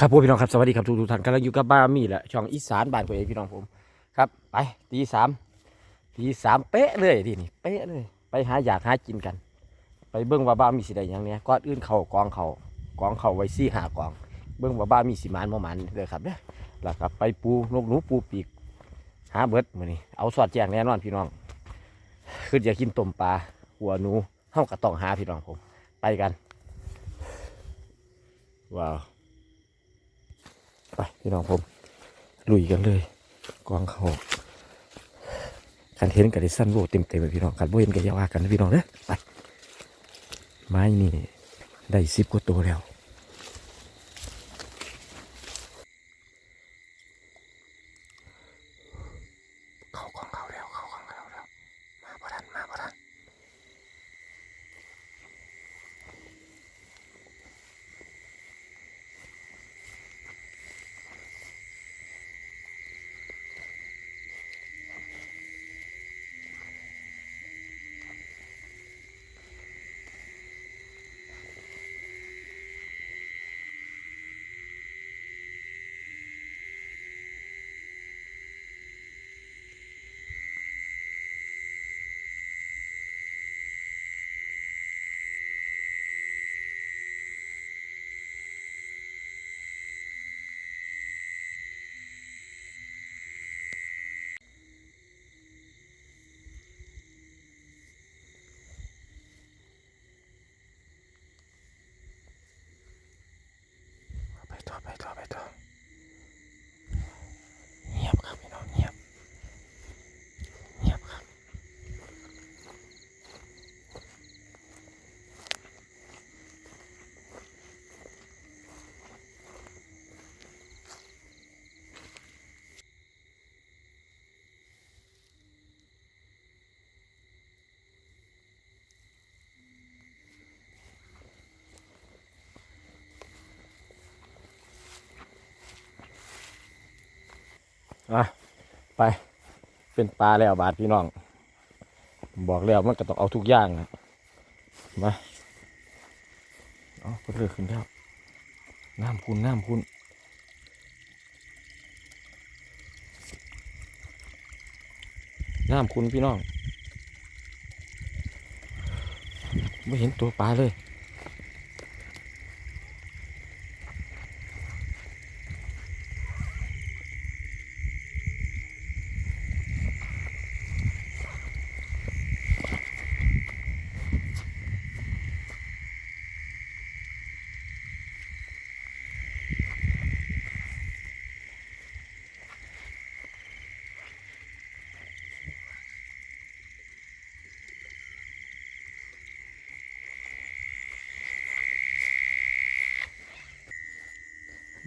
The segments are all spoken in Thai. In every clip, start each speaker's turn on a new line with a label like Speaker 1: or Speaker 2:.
Speaker 1: ครับผมพี่น้องครับสวัสดีครับทุกทุกท่านกำลังอยู่กับบ้ามีแหละช่องอีสานบ้านผมเองพี่น้องผมครับไปตีสามตีสามเป๊ะเลยทีนี่เป๊ะเลย ไปหาอยากหากินกัน ไปเบิ้งว่าบ้ามีสิใดอย่างเนี้ยก้อนอื่นเขากองเขากองเขาไว้ซี่หากอง เบิ้งว่าบ้ามีสิมานบ่หมานเลยครับเนี่ยแล้วก็ไปปูนกหนูปูปีก หาเบิดมือนี้เอาสอดแจงแน่นอนพี่น้องคืออยากกินต้มปลาหัวหนูเฮาก็ต้องหาพี่น้องผม ไปกันว้าว ไปพี่น้องผมลุยกันเลยกองเขาคันเห็นกับดิสั้นโบเต็มเต็มเลยพี่น้องกันโบเห็นกับยาวากันนะพี่น้องเด้อไปไม้นี่ได้สิบกว่าตัวแล้วเขากองเขาแล้วเขากองเขาแล้วมาบ่ทันมาบ่ทัน ไปต่อไปต่อไปต่อเงียบครับพี่น้องเงียบเงียบครับ อะไป เป็นปลาแล้วบาทพี่น้อง บอกแล้วมันก็ต้องเอาทุกอย่างนะมาเอาก็เลือกขึ้นแล้วน้ำคุณน้ำคุณน้ำคุณพี่น้องไม่เห็นตัวปลาเลย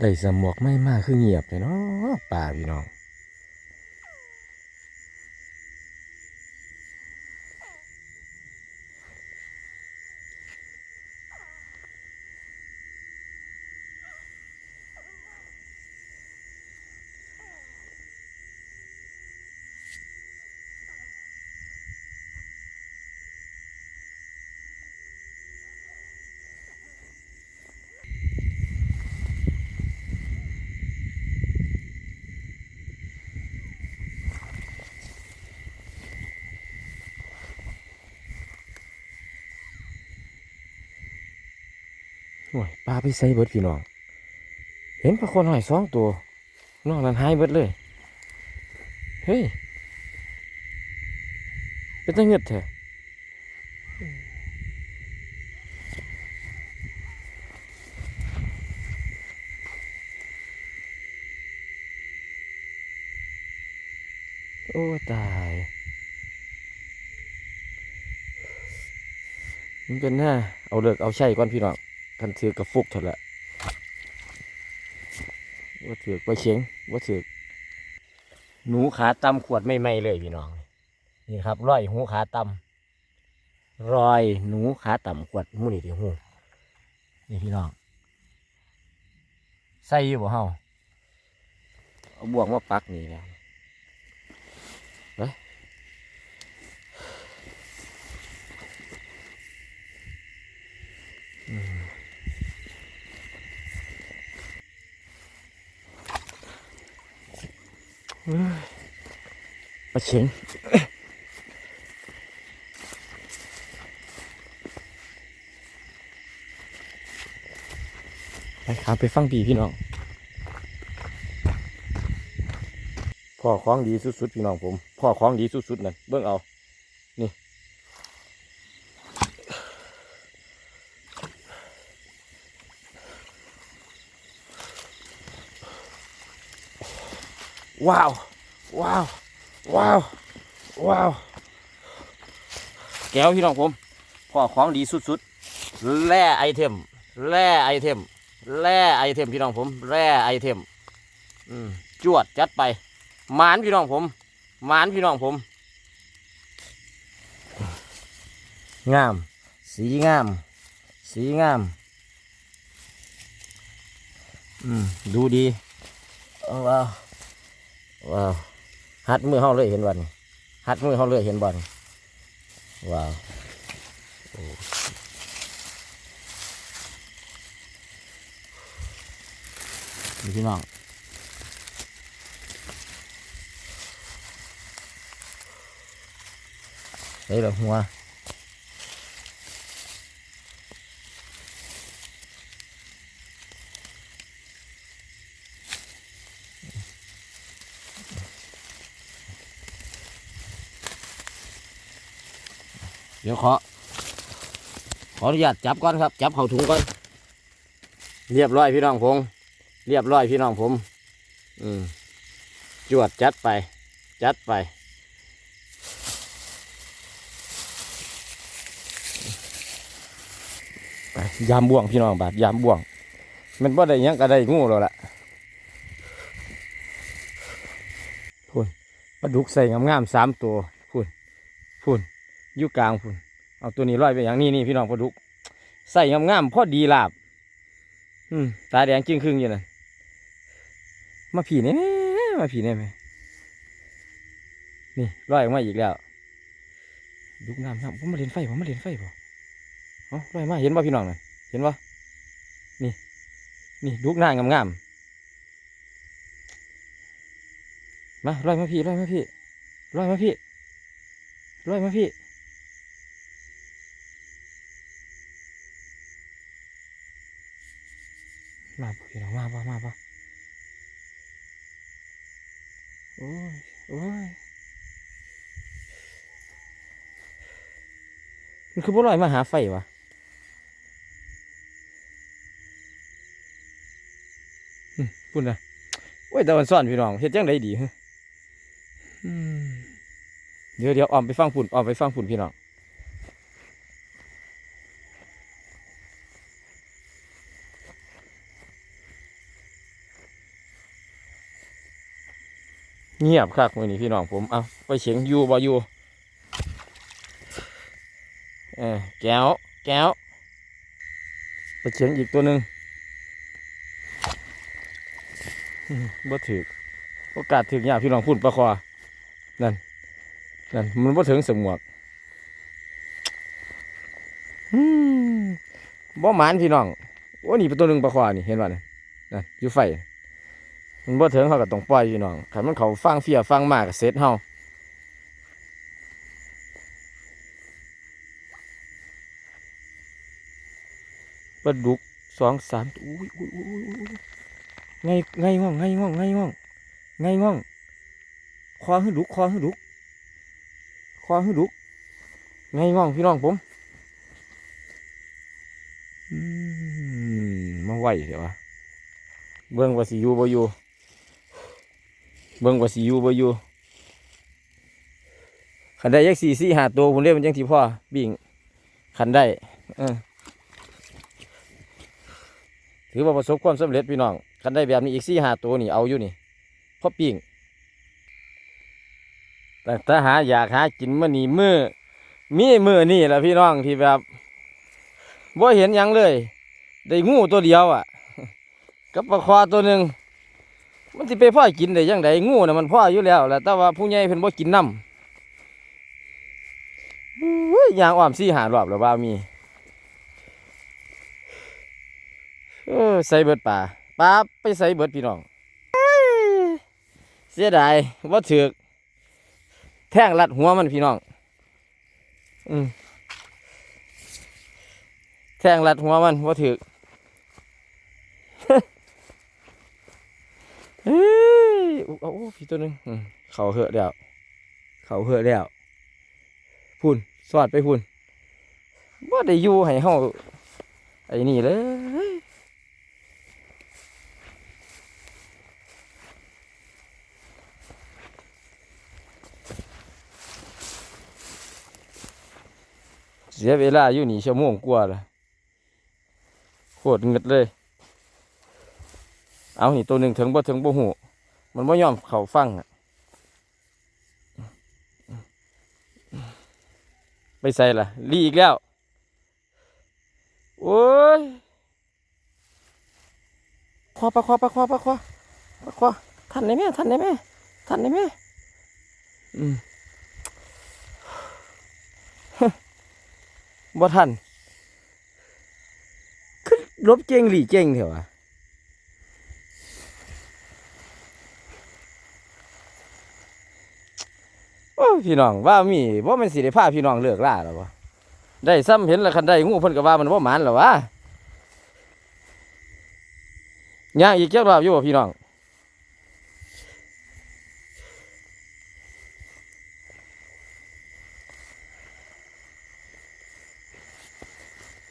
Speaker 1: ได้สมวกไม่มากคือเงียบเลยเนาะป่าพี่น้อง โอ้ยปลาไปใส่เบิดพี่น้อง เห็นปลาคนหอยสองตัวนอกนั้นหายเบิดเลย เฮ้ย เป็นตั้งเงือดแท้โอ้ ตาย มันเป็นหน้าเอาเลิกเอาใช่ก่อนพี่น้อง กันถือกระฟุกเถอะละว่าถือกไปเชียงว่าถือกหนูขาตำขวดไม่ไหมเลยพี่น้อง นี่ครับรอยหูขาตำรอยหนูขาต่ำขวดมูนี่ที่หูนี่พี่น้องใส่อยู่บ่เฮาเอาบวกมาปักนี่แล้ว มาเฉียงไปครับไปฟังปีพี่น้องพ่อคล้องดีสุดๆพี่น้องผมพ่อคล้องดีสุดๆนั่นเบื้องเอา นี่ ว้าว ว้าว ว้าว ว้าว แก้วพี่น้องผมพ่อของดีสุดๆ แร่ไอเทม แร่ไอเทม แร่ไอเทมพี่น้องผม แร่ไอเทม อืมจวดจัดไป หมานพี่น้องผม หมานพี่น้องผม งาม สีงาม สีงาม อืม ดูดี เอาว้า ว้าวหัดมือเฮาเลยเห็นบ่นี่หัดมือเฮาเลยเห็นบ่นี่ว้าวนี่พี่น้องเฮ้ยเรอหัว ดี๋ยวขอ ขออนุญาตจับก่อนครับ จับเข่าถุงก่อน เรียบร้อยพี่น้องผม เรียบร้อยพี่น้องผม อืมจวดจัดไป จัดไป ไปยามบ่วงพี่น้องบาดยามบ่วง มันบ่ได้ยังก็ได้งูแล้วล่ะพุ่นปลาดุกใส่งามๆสามตัวพุ่นพุ่น อยู่กลางพุ่นเอาตัวนี้ร้อยไปอย่างนี้นี่พี่น้องปลาดุกใส่งามๆพอดีลาบ อืมตาแดงจึงครึ่งอยู่นั่นมาผีแน่ๆมาผีแน่ไหมนี่ร้อยออกมาอีกแล้วดุกน้ำน้ำผมมาเล่นไฟผมมาเล่นไฟบ่เอาลอยมาเห็นบ่ะพี่น้องน่ะเห็นบ่ะนี่ นี่ลูกหน้างามๆมาลอยมาพี่ลอยมาพี่ลอยมาพี่ลอยมาพี่ มาบ่พี่น้องมาบ่มาบ่โอ้ยโอ้ยมันคือบ่ลอยมาหาไฟวะพุ่นนะโอ้ยแต่วันซ่อนพี่น้องเฮ็ดจังไดดีฮะอืมเดี๋ยวเดี๋ยวออมไปฟังฝุ่นออมไปฟังฝุ่นพี่น้อง เงียบคักมื้อนี้พี่น้องผม เอาไปเฉียงอยู่บ่อยู่เออแก้ว แก้ว ไปเฉียงอีกตัวหนึ่งบ่ถือโอกาสถือยากพี่น้องพูดประคอนั่น นั่น มันบ่ถึงสมวกบ่หมานพี่น้อง โอ้นี่เป็นตัวหนึ่งประคอนี่ เห็นว่านั่นนั่นอยู่ไฟ มันบ่ถึงเขาก็ต้องปล่อยพี่น้องคันมันเขาฟังเฟียฟังมากก็เสร็จเฮาปลาดุกสองสามอุ้ยอุ้ยอุ้ยอุ้ยไงไงง่องไงง่องไงง่องไงง่องคอขึ้นลุกคอขึ้นลุกคอขึ้นลุกไงง่องพี่น้องผมอืมมาไหวเดี๋ยววะเบิ่งว่าสิอยู่บ่อยู่ เบิ่งว่าสิอยู่บ่อยู่ขันได้ยักสี่สี่หาตัวผมเรียกมันจังที่พ่อบิ่งขันได้ถือว่าประสบความสำเร็จพี่น้องคันได้แบบนี้อีกสี่หาตัวนี่เอาอยู่นี่พอปิ้งแต่ถ้าหาอยากหากินมื่อนี้มือมีมือนี่แหละพี่น้องที่แบบบ่เห็นยังเลย ได้งูตัวเดียวอะ กับปลาคอตัวหนึ่ง มันสิไปพ่อกินได้ยังไงงูน่ะมันพ่ออยู่แล้วแหละแต่ว่าผู้ใหญ่เพิ่นบ่กินน้ำอุ้ยยางอ้อมสี่หารอบแล้วว่ามีเออใส่เบิดป่าป่าไปใส่เบิดพี่น้องเสียดายว่าถือกแท่งรัดหัวมันพี่น้องอืมแท่งรัดหัวมันว่าถือ เฮ้ยอุ๊เอโอ้พี่ตัวหนึงเขาเหอะแล้วเขาเหอะแล้วพุ่นสอดไปพุ่นว่าได้อยู่ให้เฮาไอ้นี่เลยเสียเวลาอยู่นี่ชั่วโมงกว่าละโคตรเงิดเลย เอานี่ตัวหนึ่งถึงบ่ถึงบ่หูมันบ่ยอมเขาฟังอะไปใส่ละลีอีกแล้ว โอ้ยคว้าปะคว้าปะคว้าปะคว้าปะคว้าทันได้ไหมทันได้ไหมทันได้ไหมอืมบ่ทันคือลบเก่งหลีเก่งเถอะวะ โอ้พี่น้องว่ามีว่ามันสิได้พาพี่น้องเลิกล่าแล้วะได้ซ้ำเห็นล้วคันได้งูเพิ่นก็ว่ามันบ่หมานแล้วะย่างอีกเจ้ารอบอยู่บ่พี่น้อง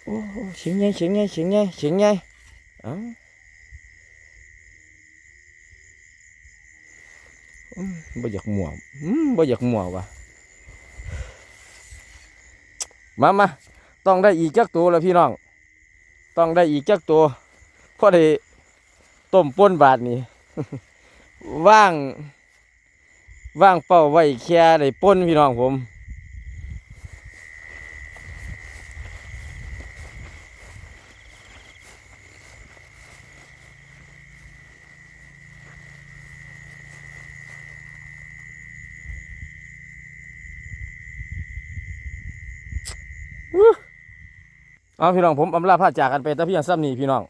Speaker 1: โอ้เสียงใหญ่เสียงใหญ่เสียงใหญ่เสียงใหญ่เอ้าอื บ่อยากหมัวบ่อยากหมัวว่ะมามาต้องได้อีกจักตัวแล้วพี่น้อง ต้องได้อีกจักตัวพอได้ต้มป้นบาทนี่ว่าง ว่างเป่าไว้แค่ได้ป้นพี่น้องผม เอาพี่น้องผมอำลาพาจากกันไปแต่เพียงซ้ำนี้พี่น้อง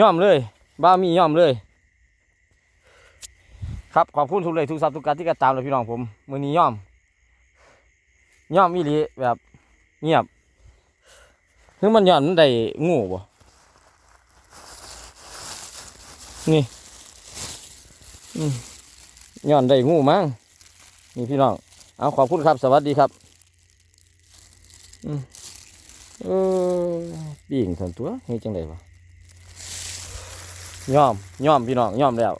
Speaker 1: ย่อมเลยบ้ามีย่อมเลย ครับขอบคุณทุกเลยทุกสับทุกการที่กระตามเลยพี่น้องผมมือนี้ย่อมย่อมอีหลีแบบเงียบถึงมันย่อมมันได้งูบ่นี่ย่อนได้งูมั้งนี่พี่น้อง เอาขอบคุณครับ สวัสดีครับ เออปีงสันตัวเฮ้ยจังไดวะยอมยอมพี่น้องยอมแล้ว